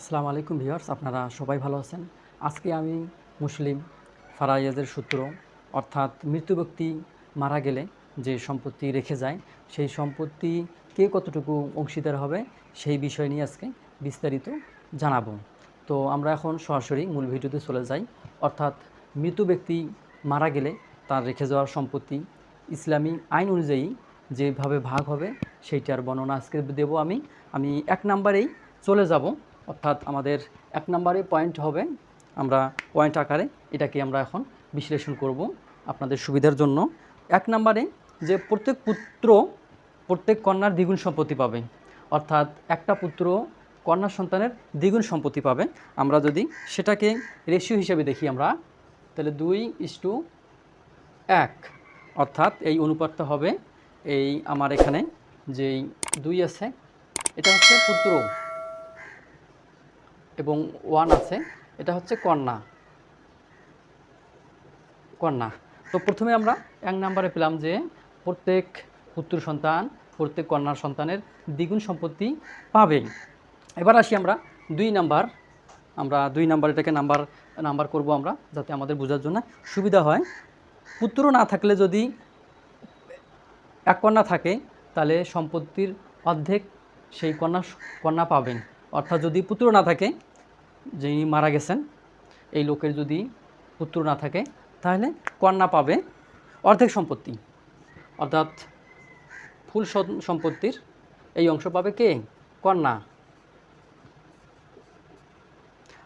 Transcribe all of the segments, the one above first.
আসসালামু আলাইকুম ভিউয়ার্স, আপনারা সবাই ভালো আছেন? আজকে আমি মুসলিম ফারাইয়াজের সূত্র অর্থাৎ মৃত্যু ব্যক্তি মারা গেলে যে সম্পত্তি রেখে যায়, সেই সম্পত্তি কে কতটুকু অংশীদার হবে সেই বিষয় নিয়ে আজকে বিস্তারিত জানাব। তো আমরা এখন সরাসরি মূল ভিডিওতে চলে যাই। অর্থাৎ মৃত ব্যক্তি মারা গেলে তার রেখে যাওয়ার সম্পত্তি ইসলামী আইন অনুযায়ী যেভাবে ভাগ হবে, সেইটার বর্ণনা আজকে দেব আমি। আমি এক নাম্বারেই চলে যাব। অর্থাৎ আমাদের এক নম্বরে পয়েন্ট হবে আমরা পয়েন্ট আকারে এটাকে আমরা এখন বিশ্লেষণ করব আপনাদের সুবিধার জন্য। এক নম্বরে যে প্রত্যেক পুত্র প্রত্যেক কন্যার দ্বিগুণ সম্পত্তি পাবে। অর্থাৎ একটা পুত্র কন্যা সন্তানের দ্বিগুণ সম্পত্তি পাবে। আমরা যদি সেটাকে রেশিও হিসেবে দেখি আমরা, তাহলে দুই ইস টু এক। অর্থাৎ এই অনুপাতটা হবে এই আমার এখানে যেই দুই আছে, এটা হচ্ছে পুত্র। এবং ওয়ান আছে, এটা হচ্ছে কন্যা। কন্যা। তো প্রথমে আমরা এক নম্বরে পেলাম যে প্রত্যেক পুত্র সন্তান, প্রত্যেক কন্যার সন্তানের দ্বিগুণ সম্পত্তি পাবে এবার আসি আমরা দুই নাম্বার। আমরা দুই নাম্বার, এটাকে নাম্বার নাম্বার করব আমরা, যাতে আমাদের বোঝার জন্য সুবিধা হয়। পুত্র না থাকলে যদি এক কন্যা থাকে, তাহলে সম্পত্তির অর্ধেক সেই কন্যা কন্যা পাবেন। অর্থাৎ যদি পুত্র না থাকে যিনি মারা গেছেন, এই লোকের যদি পুত্র না থাকে, তাহলে কন্যা পাবে অর্ধেক সম্পত্তি। অর্থাৎ ফুল সম- সম্পত্তির এই অংশ পাবে কে? কন্যা।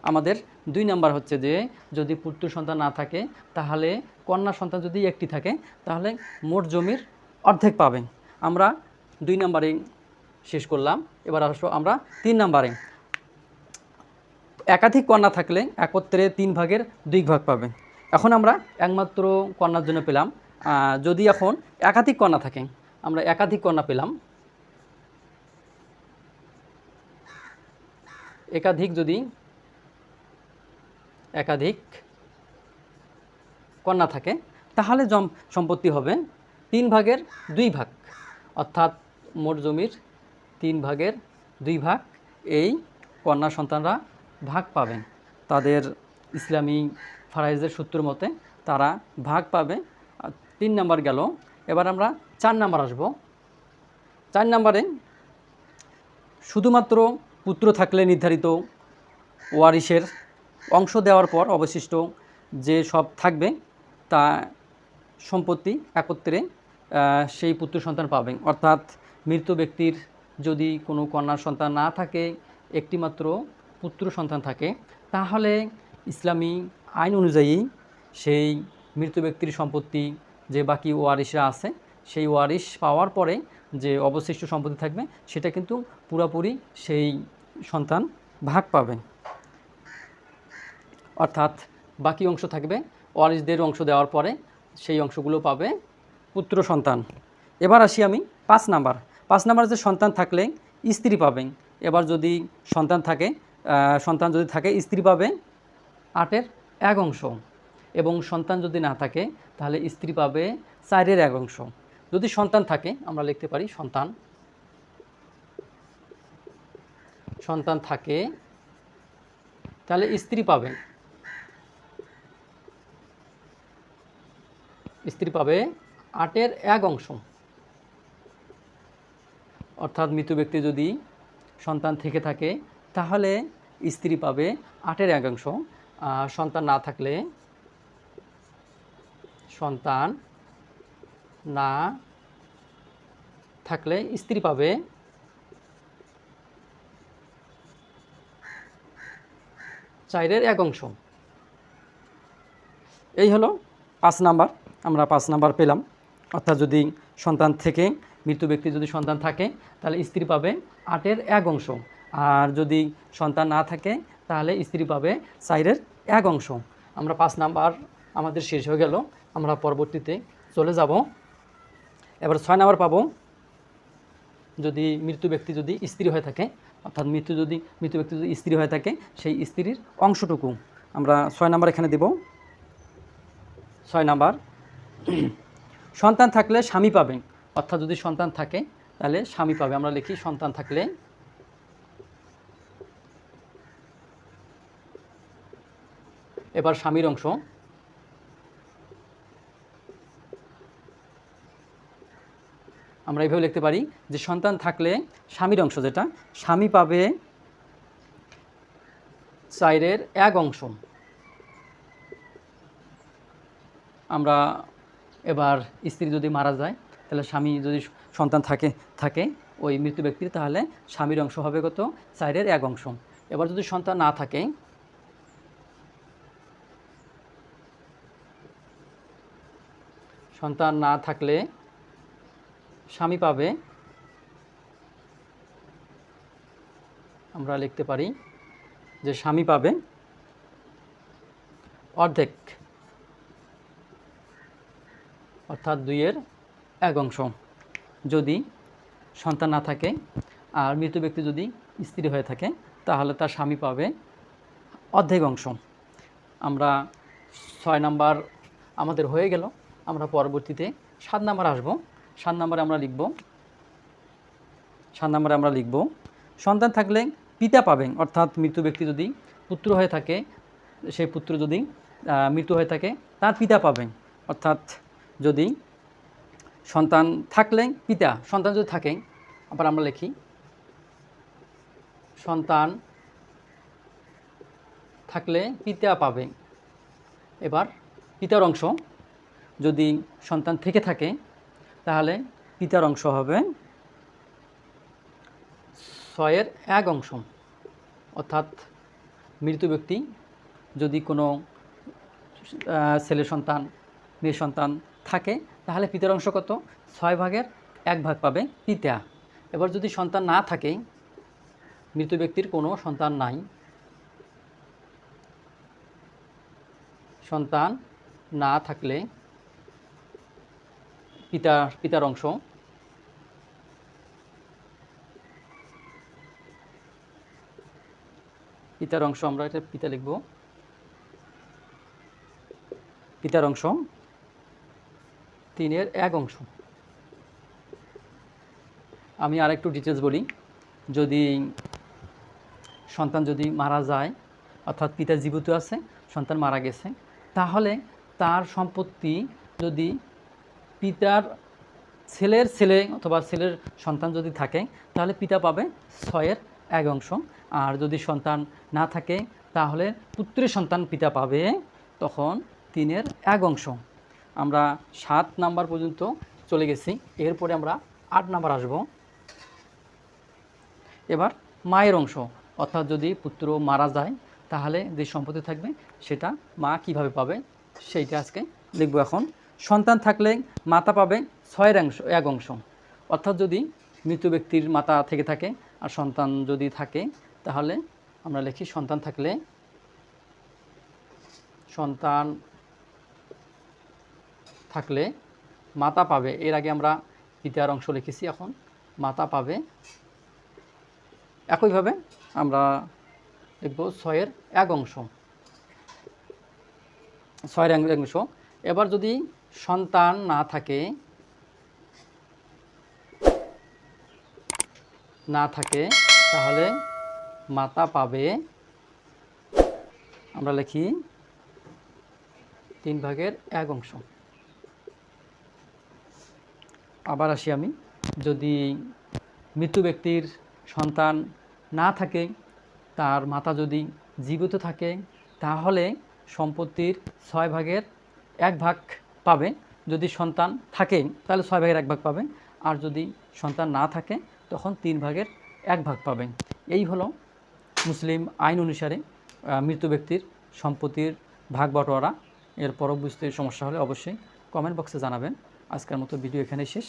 আমাদের দুই নাম্বার হচ্ছে যে, যদি পুত্র সন্তান না থাকে, তাহলে কন্যা সন্তান যদি একটি থাকে, তাহলে মোট জমির অর্ধেক পাবে। আমরা দুই নাম্বারে শেষ করলাম। এবার আসব আমরা তিন নাম্বারে। একাধিক কন্যা থাকলে একত্রে তিন ভাগের দুই ভাগ পাবে। এখন আমরা একমাত্র কন্যার জন্য পেলাম। যদি এখন একাধিক কন্যা থাকে, আমরা একাধিক কন্যা পেলাম। একাধিক যদি, একাধিক কন্যা থাকে, তাহলে জম, সম্পত্তি হবে তিন ভাগের দুই ভাগ। অর্থাৎ মোট জমির তিন ভাগের দুই ভাগ এই কন্যা সন্তানরা ভাগ পাবেন। তাদের ইসলামী ফারাইজের সূত্র মতে তারা ভাগ পাবে। তিন নাম্বার গেল। এবার আমরা চার নাম্বার আসব। চার নাম্বারে শুধুমাত্র পুত্র থাকলে নির্ধারিত ওয়ারিশের অংশ দেওয়ার পর অবশিষ্ট যে সব থাকবে, তা সম্পত্তি একত্রে সেই পুত্র সন্তান পাবেন। অর্থাৎ মৃত ব্যক্তির যদি কোনো কন্যার সন্তান না থাকে, একটিমাত্র পুত্র সন্তান থাকে, তাহলে ইসলামী আইন অনুযায়ী সেই মৃত ব্যক্তির সম্পত্তি যে বাকি ওয়ারিশরা আছে, সেই ওয়ারিশ পাওয়ার পরে যে অবশিষ্ট সম্পত্তি থাকবে, সেটা কিন্তু পুরোপুরি সেই সন্তান ভাগ পাবে। অর্থাৎ বাকি অংশ থাকবে ওয়ারিসদের অংশ দেওয়ার পরে সেই অংশগুলো পাবে পুত্র সন্তান। এবার আসি আমি পাঁচ নাম্বার। পাঁচ নাম্বার যে সন্তান থাকলে স্ত্রী পাবেন। এবার যদি সন্তান থাকে সন্তান যদি থাকে, স্ত্রী পাবে আটের এক অংশ এবং সন্তান যদি না থাকে, তাহলে স্ত্রী পাবে চারের এক অংশ। যদি সন্তান থাকে, আমরা লিখতে পারি সন্তান। সন্তান থাকে, তাহলে স্ত্রী পাবে। স্ত্রী পাবে আটের এক অংশ। অর্থাৎ মৃত ব্যক্তি যদি সন্তান থেকে থাকে তাহলে স্ত্রী পাবে আটের এক অংশ সন্তান না থাকলে সন্তান না থাকলে স্ত্রী পাবে চারের এক অংশ এই হলো পাঁচ নাম্বার, আমরা পাঁচ নাম্বার পেলাম। অর্থাৎ যদি সন্তান থেকে মৃত্যু ব্যক্তি যদি সন্তান থাকে, তাহলে স্ত্রী পাবে আটের এক অংশ আর যদি সন্তান না থাকে, তাহলে স্ত্রী পাবে চারের এক অংশ। আমরা পাঁচ নাম্বার আমাদের শেষ হয়ে গেল। আমরা পরবর্তীতে চলে যাব। এবার ছয় নাম্বার পাবো। যদি মৃত্যু ব্যক্তি যদি স্ত্রী হয়ে থাকে, অর্থাৎ মৃত্যু যদি, মৃত্যু ব্যক্তি যদি স্ত্রী হয়ে থাকে, সেই স্ত্রীর অংশটুকু আমরা ছয় নাম্বার এখানে দেব। ছয় নাম্বার, সন্তান থাকলে স্বামী পাবেন অর্থাৎ যদি সন্তান থাকে, তাহলে স্বামী পাবে। আমরা লিখি সন্তান থাকলে এবার স্বামীর অংশ। আমরা এইভাবে লিখতে পারি যে সন্তান থাকলে স্বামীর অংশ যেটা, স্বামী পাবে চাইরের এক অংশ। আমরা এবার স্ত্রী যদি মারা যায়, তাহলে স্বামী যদি সন্তান থাকে থাকে ওই মৃত্যু ব্যক্তির, তাহলে স্বামীর অংশ হবে কত? চাইরের এক অংশ। এবার যদি সন্তান না থাকে সন্তান না থাকলে স্বামী পাবে। আমরা লিখতে পারি যে স্বামী পাবে। অর্ধেক। অর্থাৎ দুইয়ের এক অংশ। যদি সন্তান না থাকে আর মৃত ব্যক্তি যদি স্ত্রী হয়ে থাকে, তাহলে তার স্বামী পাবে অর্ধেক অংশ। আমরা ছয় নাম্বার আমাদের হয়ে গেল। আমরা পরবর্তীতে সাত নাম্বার আসব। সাত নাম্বারে আমরা লিখব। সাত নাম্বারে আমরা লিখব, সন্তান থাকলে পিতা পাবেন, অর্থাৎ মৃত্যু ব্যক্তি যদি পুত্র হয়ে থাকে সেই পুত্র যদি মৃত্যু হয়ে থাকে, তার পিতা পাবেন। অর্থাৎ যদি সন্তান থাকলে পিতা, সন্তান যদি থাকে, আবার আমরা লিখি, সন্তান থাকলে পিতা পাবে এবার পিতার অংশ। যদি সন্তান থেকে থাকে, তাহলে পিতার অংশ হবে ছয়ের এক অংশ। অর্থাৎ মৃত ব্যক্তি যদি কোনো ছেলে সন্তান, মেয়ে সন্তান থাকে, তাহলে পিতার অংশ কত? ছয় ভাগের এক ভাগ পাবে পিতা। এবার যদি সন্তান না থাকে, মৃত ব্যক্তির কোনো সন্তান নাই, সন্তান না থাকলে পিতা, পিতার অংশ। পিতার অংশ, আমরা এটা পিতা লিখব। পিতার অংশ, তিনের এক অংশ। আমি আর একটু ডিটেলস বলি। যদি সন্তান যদি মারা যায়, অর্থাৎ পিতা জীবিত আছে, সন্তান মারা গেছে, তাহলে তার সম্পত্তি যদি পিতার ছেলের ছেলে অথবা ছেলের সন্তান যদি থাকে, তাহলে পিতা পাবে ছয়ের এক অংশ। আর যদি সন্তান না থাকে, তাহলে পুত্রের সন্তান পিতা পাবে তখন তিনের এক অংশ। আমরা সাত নাম্বার পর্যন্ত চলে গেছি। এরপরে আমরা আট নাম্বার আসব। এবার মায়ের অংশ। অর্থাৎ যদি পুত্র মারা যায়, তাহলে যে সম্পত্তি থাকবে, সেটা মা কীভাবে পাবে, সেইটা আজকে লিখব এখন। সন্তান থাকলে মাতা পাবে ছয়ের অংশ, এক অংশ। অর্থাৎ যদি মৃত ব্যক্তির মাতা থেকে থাকে আর সন্তান যদি থাকে, তাহলে আমরা লিখি সন্তান থাকলে সন্তান থাকলে মাতা পাবে। এর আগে আমরা পিতার অংশ লিখেছি এখন। মাতা পাবে একইভাবে আমরা লিখব ছয়ের এক অংশ। ছয়ের এক অংশ। এবার যদি সন্তান না থাকে না থাকে, তাহলে মাতা পাবে, আমরা লিখি তিন ভাগের এক অংশ। আবার আসি আমি, যদি মৃত্যু ব্যক্তির সন্তান না থাকে, তার মাতা যদি জীবিত থাকে, তাহলে সম্পত্তির ছয় ভাগের এক ভাগ পাবে যদি সন্তান থাকে, তাহলে ছয় ভাগের এক ভাগ পাবে আর যদি সন্তান না থাকে, তখন তিন ভাগের এক ভাগ পাবে এই হলো মুসলিম আইন অনুসারে মৃত ব্যক্তির সম্পত্তির ভাগ বটোয়ারা। এর পরবর্তী সমস্যা হলে অবশ্যই কমেন্ট বক্সে জানাবেন। আজকের মতো ভিডিও এখানেই শেষ।